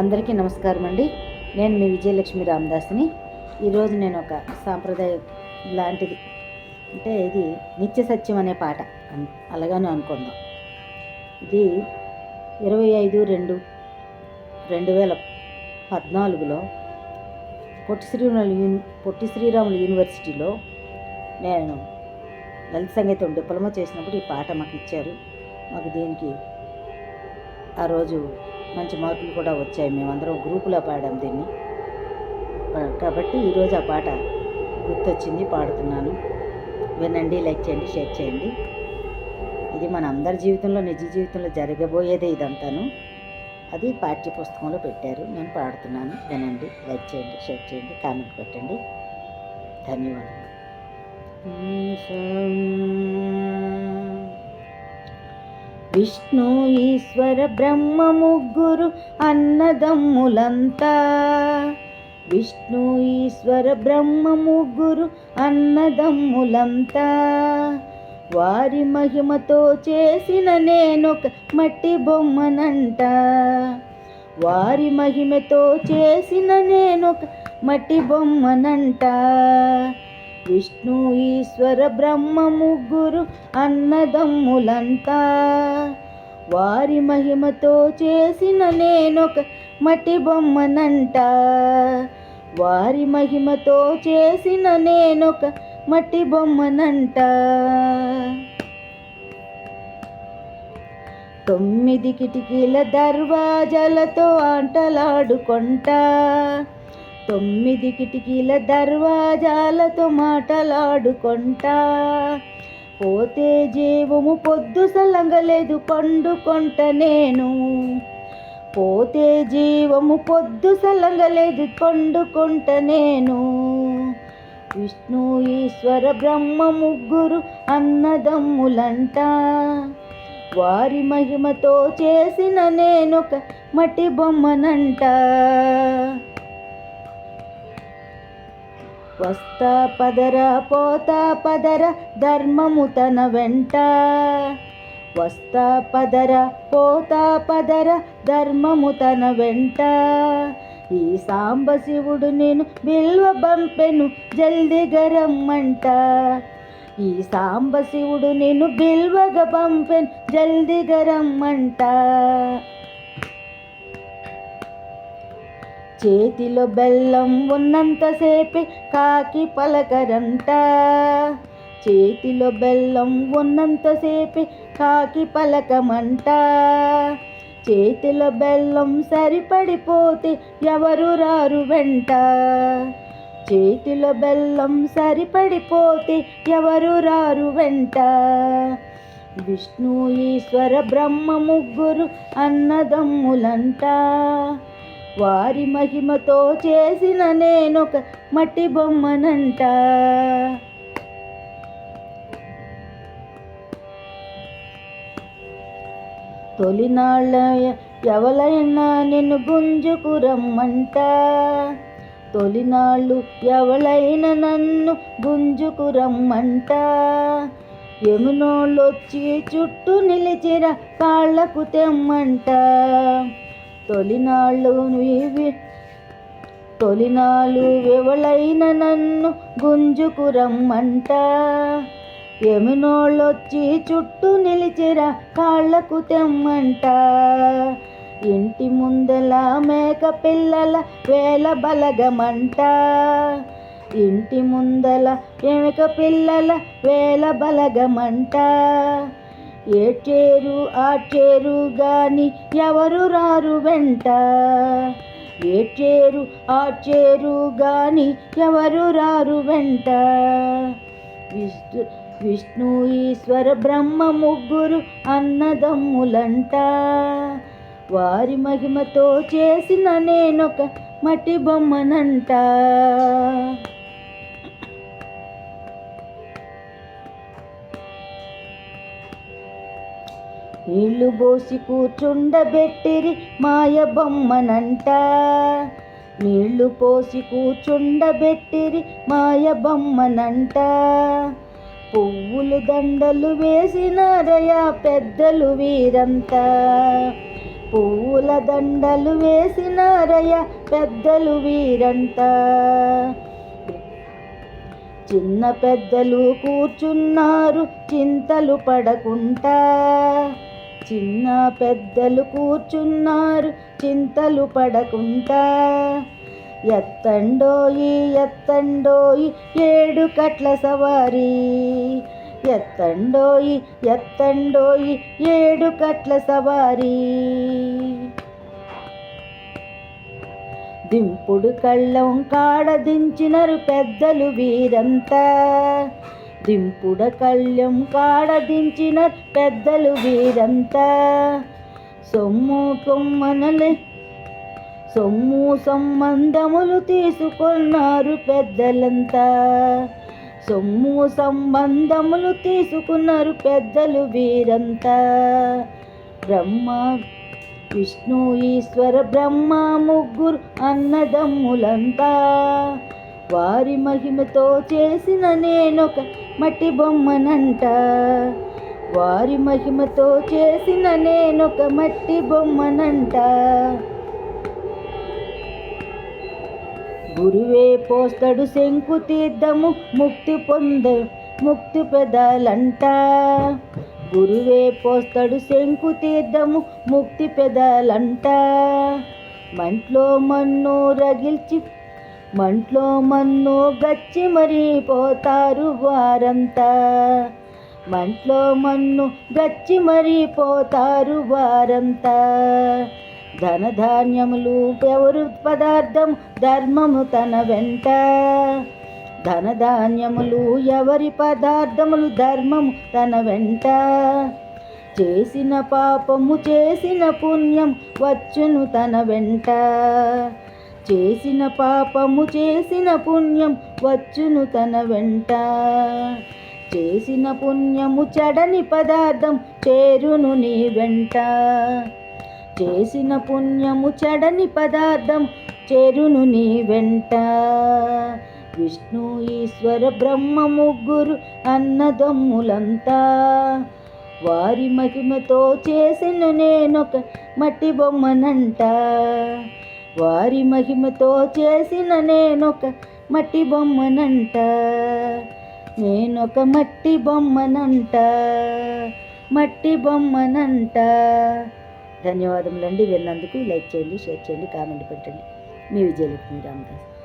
అందరికీ నమస్కారం అండి. నేను మీ విజయలక్ష్మి రామదాస్ని. ఈరోజు నేను ఒక సాంప్రదాయ లాంటిది. అంటే ఇది నిత్య సత్యం అనే పాట. అలాగానే అలాగని అనుకుందాం. ఇది ఇరవై ఐదు రెండు రెండు వేల పద్నాలుగులో పొట్టి శ్రీరాములు యూని పొట్టి శ్రీరాములు యూనివర్సిటీలో నేను లలిత సంగీతం డిప్లొమా చేసినప్పుడు ఈ పాట మాకు ఇచ్చారు. మాకు దీనికి ఆ రోజు మంచి మార్కులు కూడా వచ్చాయి. మేమందరం గ్రూపులో పాడాం దీన్ని. కాబట్టి ఈరోజు ఆ పాట గుర్తొచ్చింది పాడుతున్నాను. వినండి లైక్ చేయండి షేర్ చేయండి. ఇది మన అందరి జీవితంలో నిజ జీవితంలో జరగబోయేదే ఇదంతాను. అది పాఠ్య పుస్తకంలో పెట్టారు. నేను పాడుతున్నాను. వినండి లైక్ చేయండి షేర్ చేయండి కామెంట్ పెట్టండి. ధన్యవాదాలు విష్ణు ఈశ్వర బ్రహ్మ ముగ్గురు అన్నదమ్ములంతా. విష్ణు ఈశ్వర బ్రహ్మ ముగ్గురు అన్నదమ్ములంతా. వారి మహిమతో చేసిన నేనొక మట్టి బొమ్మనంట. వారి మహిమతో చేసిన నేనొక మట్టి బొమ్మనంట. విష్ణు ఈశ్వర బ్రహ్మ ముగ్గురు అన్నదమ్ములంతా వారి మహిమతో చేసిన నేనొక మట్టి బొమ్మనంట. వారి మహిమతో చేసిన నేనొక మట్టి బొమ్మనంట. తొమ్మిది కిటికీల దర్వాజలతో ఆటలాడుకుంటా. తొమ్మిది కిటికీల దర్వాజాలతో మాటలాడుకుంటా. పోతే జీవము పొద్దు సలంగలేదు పండుకొంట నేను. పోతే జీవము పొద్దు సలంగలేదు పండుకొంట నేను. విష్ణు ఈశ్వర బ్రహ్మ ముగ్గురు అన్నదమ్ములంట. వారి మహిమతో చేసిన నేనొక మట్టి బొమ్మనంట. వస్తా పదర పోతా పదర ధర్మము తన వెంట. వస్తా పదర పోతా పదర ధర్మము తన వెంట. ఈ సాంబ శివుడు నేను బిల్వ బంపెను జల్దిగా రమ్మంట. ఈ సాంబ శివుడు నేను బిల్వగ పంపెను జల్దిగా రమ్మంట. చేతిలో బెల్లం ఉన్నంతసేపే కాకి పలకరంట. చేతిలో బెల్లం ఉన్నంతసేపే కాకి పలకమంట. చేతిలో బెల్లం సరిపడిపోతే ఎవరు రారు వెంట. చేతిలో బెల్లం సరిపడిపోతే ఎవరు రారు వెంట. విష్ణు ఈశ్వర బ్రహ్మ ముగ్గురు అన్నదమ్ములంట. వారి మహిమతో చేసిన నేనొక మట్టి బొమ్మనంట. తొలినాళ్ళ ఎవలైనా నిన్ను గుంజుకు రమ్మంట. తొలినాళ్ళు ఎవలైనా నన్ను గుంజుకు రమ్మంట. యమునోళ్ళొచ్చి చుట్టూ నిలిచిర కాళ్ళకు తెమ్మంట. తొలినాళ్ళు నీవి తొలినాళ్ళు ఎవలైన నన్ను గుంజుకు రమ్మంట. ఎమినోళ్ళొచ్చి చుట్టూ నిలిచిరా కాళ్ళకు తెమ్మంట. ఇంటి ముందల మేక పిల్లల వేల బలగమంట. ఇంటి ముందల మేక పిల్లల వేల బలగమంట. ఏడ్చేరు ఆడ్చేరు గాని ఎవరు రారు వెంట. ఏడ్చేరు ఆడ్చేరు గాని ఎవరు రారు వెంట. విష్ణు విష్ణు ఈశ్వర బ్రహ్మ ముగ్గురు అన్నదమ్ములంట. వారి మహిమతో చేసిన నేనొక మట్టి బొమ్మనంట. నీళ్ళు పోసి కూర్చుండబెట్టిరి మాయ బొమ్మనంట. నీళ్ళు పోసి కూర్చుండబెట్టిరి మాయ బొమ్మనంట. పువ్వులు దండలు వేసినారయా పెద్దలు వీరంతా. పువ్వుల దండలు వేసినారయ్య పెద్దలు వీరంతా. చిన్న పెద్దలు కూర్చున్నారు చింతలు పడకుండా. చిన్న పెద్దలు కూర్చున్నారు చింతలు పడకుండా. ఎత్తండోయి ఎత్తండోయి ఏడు కట్ల సవారీ. ఎత్తండోయి ఎత్తండోయి ఏడు కట్ల సవారీ. దింపుడు కళ్ళం కాడదించినరు పెద్దలు వీరంతా. దింపుడ కళ్ళం కాడ దించిన పెద్దలు వీరంతా. సొమ్ము కొమ్మనలే సొమ్ము సంబంధములు తీసుకున్నారు పెద్దలంతా. సొమ్ము సంబంధములు తీసుకున్నారు పెద్దలు వీరంతా. బ్రహ్మ విష్ణు ఈశ్వర బ్రహ్మ ముగ్గురు అన్నదమ్ములంతా. వారి మహిమతో చేసిన నేనొక మట్టి బొమ్మనంట. వారి మహిమతో చేసిన నేనొక మట్టి బొమ్మనంట. గురువే పోస్తాడు శంకు తీర్థము ముక్తి పొంద ముక్తి పెదాలంట. గురువే పోస్తాడు శంకు తీర్థము ముక్తి పెదలంట. మంట్లో మన్ను రగిల్చి మంట్లో మన్ను గచ్చి మరీ పోతారు వారంతా. మంట్లో మన్ను గచ్చి మరీ పోతారు వారంతా. ధనధాన్యములు ఎవరు పదార్థం ధర్మము తన వెంట. ధనధాన్యములు ఎవరి పదార్థములు ధర్మము తన వెంట. చేసిన పాపము చేసిన పుణ్యం వచ్చును తన వెంట. చేసిన పాపము చేసిన పుణ్యం వచ్చును తన వెంట. చేసిన పుణ్యము చెడని పదార్థం చేరును నీ వెంట. చేసిన పుణ్యము చెడని పదార్థం చేరును నీ వెంట. విష్ణు ఈశ్వర బ్రహ్మ ముగ్గురు అన్నదమ్ములంతా. వారి మహిమతో చేసిన నేనొక మట్టి బొమ్మనంట. వారి మహిమతో చేసిన నేనొక మట్టి బొమ్మనంట. నేనొక మట్టి బొమ్మనంట. మట్టి బొమ్మనంట. ధన్యవాదములండి. విన్నందుకు లైక్ చేయండి షేర్ చేయండి కామెంట్ పెట్టండి. మీ విజయలక్ష్మి రామదాస్.